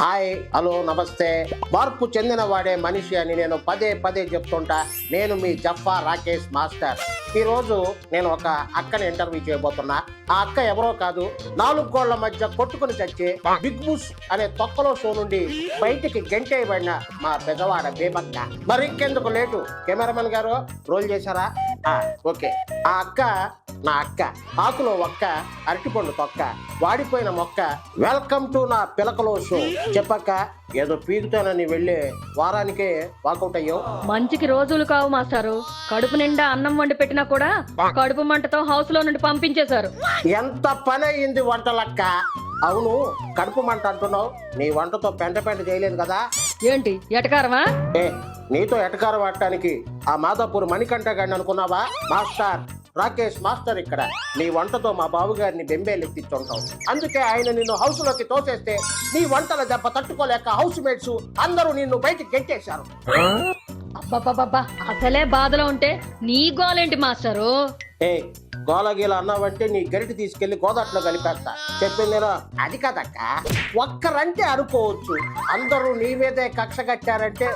Hi hello నమస్తే. మార్పు చెందిన వాడే మనిషి అని నేను పదే పదే చెప్తుంటా. నేను మీ జఫా రాకేష్ మాస్టర్. ఈరోజు నేను ఒక అక్కని ఇంటర్వ్యూ చేయబోతున్నా. ఆ అక్క ఎవరో కాదు నాలుగు గోళ్ళ మధ్య కొట్టుకుని చచ్చి బిగ్ బుస్ అనే తొక్కలో షో నుండి బయటికి గెంటేయబడిన మా పెద్దవాడ బేబక్క. మరి ఇంకెందుకు లేటు? కెమెరామెన్ గారు రోల్ చేశారా? ఓకే. ఆ అక్క నా అక్క ఆకులో ఒక్క అరటిపండు తొక్క వాడిపోయిన మొక్క వెల్కమ్ టు నా పిలకలో షో. చెప్పక్క ఏదో పీకుతానని వెళ్ళి వారానికే వాకౌట్ అయ్యావు? మంచికి రోజులు కావు మాస్టారు. కడుపు నిండా అన్నం వండి పెట్టినా కూడా కడుపు మంటతో హౌస్లో నుండి పంపించేశారు. ఎంత పని అయింది వంటలక్క? అవును కడుపు మంట అంటున్నావు. నీ వంటతో పెంట పెంట చేయలేదు కదా? ఏంటి ఎటకారమా? ఏ నీతో ఎటకారం వాడటానికి ఆ మాదాపూర్ మణికంఠ గారిని అనుకున్నావా? మాస్టర్ రాకేష్ మాస్టర్ ఇక్కడ. నీ వంటతో మా బాబు గారిని బెంబేలెత్తిస్తుంటావు అందుకే ఆయన నిన్ను హౌస్లోకి తోసేస్తే నీ వంటల దెబ్బ తట్టుకోలేక హౌస్ మేట్స్ అందరూ నిన్ను బయటికి గెంటేశారు. అబ్బబ్బబ్బబ్బా అసలే బాధలో ఉంటే నీ గోలేంటి మాస్టారు? ఏ గోలగీల అన్నావంటే నీ గరిటి తీసుకెళ్ళి గోదాట్లో కలిపేస్తా. చెప్పిందేనా అది కదక్క ఒక్కరంటే అనుకోవచ్చు. అందరూ నీ మీదే కక్ష కట్టారంటే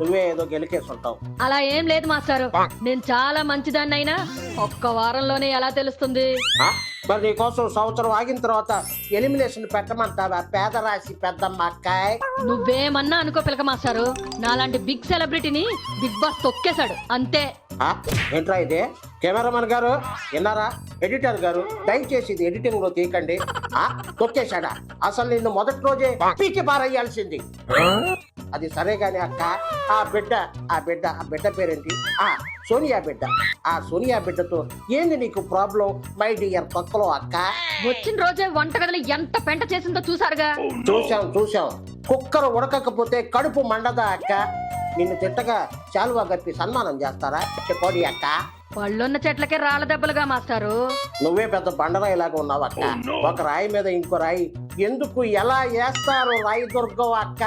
నువ్వే ఏదో గెలికేస్తుంటావు అలా ఏం లేదు మాస్టారు. నేను చాలా మంచిదాన్ని అయినా ఒక్క వారంలోనే ఎలా తెలుస్తుంది? ఆ? మరి నీ కోసం సంవత్సరం ఆగిన తర్వాత ఎలిమినేషన్ పెట్టమంటావా? పేదరాశి పెద్దమ్మ అక్కాయ్. నువ్వేమన్నా అనుకో పిలక మాస్టారు నాలాంటి బిగ్ సెలబ్రిటీని బిగ్ బాస్ తొక్కేశాడు అంతే. ఆ? ఏంట్రా ఇది? కెమెరామన్ గారు విన్నారా? ఎడిటర్ గారు దయచేసి ఇది ఎడిటింగ్లో తీయకండి. ఆ తొక్కేశాడా? అసలు నిన్ను మొదటి రోజే పీకి పారేయాల్సింది. అది సరే గాని అక్క ఆ బిడ్డ ఆ బిడ్డ ఆ బిడ్డ పేరేంటి? ఆ సోనియా బిడ్డ. ఆ సోనియా బిడ్డతో ఏంది నీకు ప్రాబ్లం? మై డియర్ తొక్కలో అక్క. వచ్చిన రోజే వంటగదిలో ఎంత పెంట చేసిందో చూసారుగా చూసాం చూసాం కుక్కరు ఉడకకపోతే కడుపు మండదా అక్క? నిన్ను తిట్టగా శాలువా కప్పి సన్మానం చేస్తారా? చెప్పోడి అక్క. పళ్ళున్న చెట్లకే రాళ్ళ దెబ్బలుగా మాస్టారు. నువ్వే పెద్ద బండరాయిలాగా ఉన్నావు అక్క ఒక రాయి మీద ఇంకో రాయి ఎందుకు ఎలా వేస్తారు రాయి దుర్గం అక్క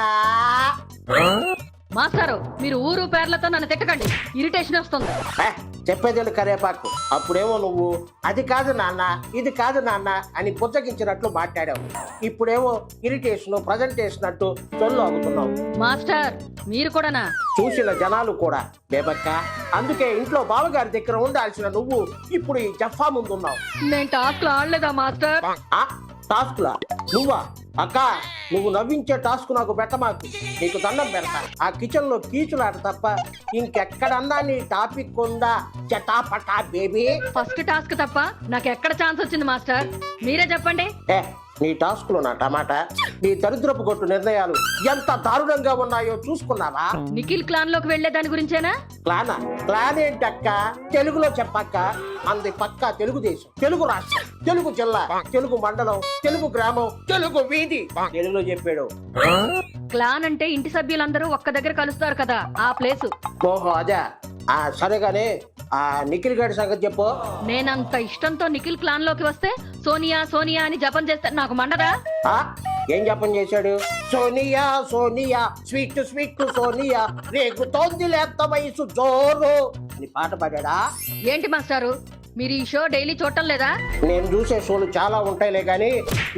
మాస్టారు మీరు ఊరు పేర్లతో నన్ను తిట్టకండి. ఇరిటేషన్ వస్తుంది. ఏ, చెప్పేదేళ్ళు కరేపాకు? అప్పుడేమో నువ్వు అది కాదు నాన్న ఇది కాదు నాన్న అని పుచ్చగించినట్లు మాట్లాడావు. ఇప్పుడేమో ఇరిటేషన్ ప్రజెంటేషన్ అంటూ చొల్లు ఆగుతున్నావు మాస్టర్ మీరు కూడానా? చూసిన జనాలు కూడా బేబక్క అందుకే ఇంట్లో బావగారి దగ్గర ఉండాల్సిన నువ్వు ఇప్పుడు ఈ జఫా ముందున్నావు. నేను టాస్క్లో ఆడలేదా మాస్టర్? ఆ టాస్క్ లా నువ్వా? అక్క నువ్వు నవ్వించే టాస్క్ నాకు పెట్టమాకు. నీకు దండం పెడతా. ఆ కిచెన్లో కీచులాట తప్ప ఇంకెక్కడన్నా నీ టాపిక్ ఉందా? చటాపటా బేబీ. ఫస్ట్ టాస్క్ తప్ప నాకు ఎక్కడ ఛాన్స్ వచ్చింది మాస్టర్? మీరే చెప్పండి. ఏ నీ టాస్క్లో నా టమాటా నీ దరిద్రపు కొట్టు నిర్ణయాలు ఎంత దారుణంగా ఉన్నాయో చూసుకున్నావా? నిఖిల్ క్లాన్లోకి వెళ్ళే దాని గురించేనా? ప్లానా ప్లాన్ ఏంటక్క? తెలుగులో చెప్పక్క. అంది పక్క తెలుగుదేశం తెలుగు రాష్ట్రం తెలుగు జిల్లా తెలుగు మండలం తెలుగు గ్రామం తెలుగు వీధి. తెలుగులో చెప్పాడు. క్లాన్ అంటే ఇంటి సభ్యులందరూ ఒక్క దగ్గర కలుస్తారు కదా ఆ ప్లేస్. ఓహో అదే. ఆ సరేగానే ఆ నిఖిల్ గారి సంగతి చెప్పు. నేనంత ఇష్టంతో నిఖిల్ క్లాన్లోకి వస్తే సోనియా సోనియా అని జపం చేస్తే నాకు మండదా ఆ? ఏం జపం చేశాడు? Sonia Sonia sweet sweet Sonia. రేగుతోంది లేత వయసు జోరు. అని పాట పాడాడా? ఏంటి మాస్టారు? మీరు ఈ షో డైలీ చూడటం లేదా? నేను చూసే షోలు చాలా ఉంటాయిలే కానీ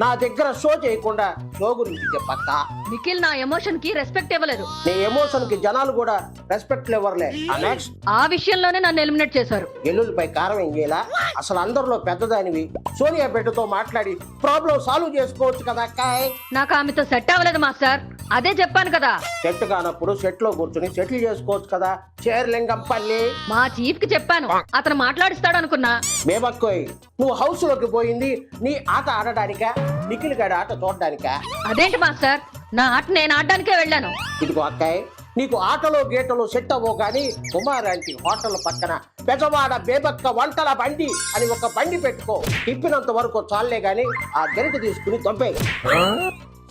నా దగ్గర షో చేయకుండా షో గురించి చెప్పక్క. నిఖిల్ నా ఎమోషన్కి రెస్పెక్ట్ ఇవ్వలేదు. నీ ఎమోషన్కి జనాలు కూడా రెస్పెక్ట్ ఇవ్వరులే. నెక్స్ట్ ఆ విషయంలోనే నన్ను ఎలిమినేట్ చేశారు. ఎల్లుల్లిపై కారం ఏం చేయాలా? అసలు అందరిలో పెద్దదానివి సోనియా బిడ్డతో మాట్లాడి ప్రాబ్లం సాల్వ్ చేసుకోవచ్చు కదా అక్కాయ్ నాకు ఆమెతో సెట్ అవ్వలేదు మాస్టర్. అదే చెప్పాను కదా. సెట్ కానప్పుడు సెట్లో కూర్చుని సెటిల్ చేసుకోవచ్చు కదా చేర్లింగం పల్లి మా చీఫ్కి చెప్పాను. అతను మాట్లాడిస్తాడు అనుకున్నా. బేబక్కోయ్ నువ్వు హౌస్లోకి పోయింది నీ ఆట ఆడడానికా? నిఖిల్ గడి ఆట చూడడానికా అదేంటి మాస్టర్? నా ఆట నేను ఆడడానికే వెళ్ళాను. ఇదిగో అక్కాయ్ నీకు ఆటలో గీటలో సెట్ అవ్వవు కానీ కుమారాంటి హోటల్ పక్కన పెజవాడ బేబక్క వంటల బండి అని ఒక బండి పెట్టుకో. తిప్పినంత వరకు చాలే గాని ఆ గరిట తీసుకుని దొంపే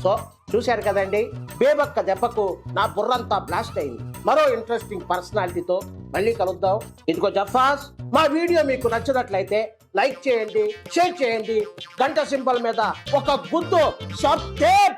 సో చూశారు కదండి? బేబక్క దెబ్బకు నా బుర్రంతా బ్లాస్ట్ అయింది. మరో ఇంట్రెస్టింగ్ పర్సనాలిటీతో మళ్ళీ కలుద్దాం. ఇదిగో జఫాస్ మా వీడియో మీకు నచ్చినట్లయితే లైక్ చేయండి షేర్ చేయండి. గంట సింబల్ మీద ఒక గుద్దు సబ్స్క్రైబ్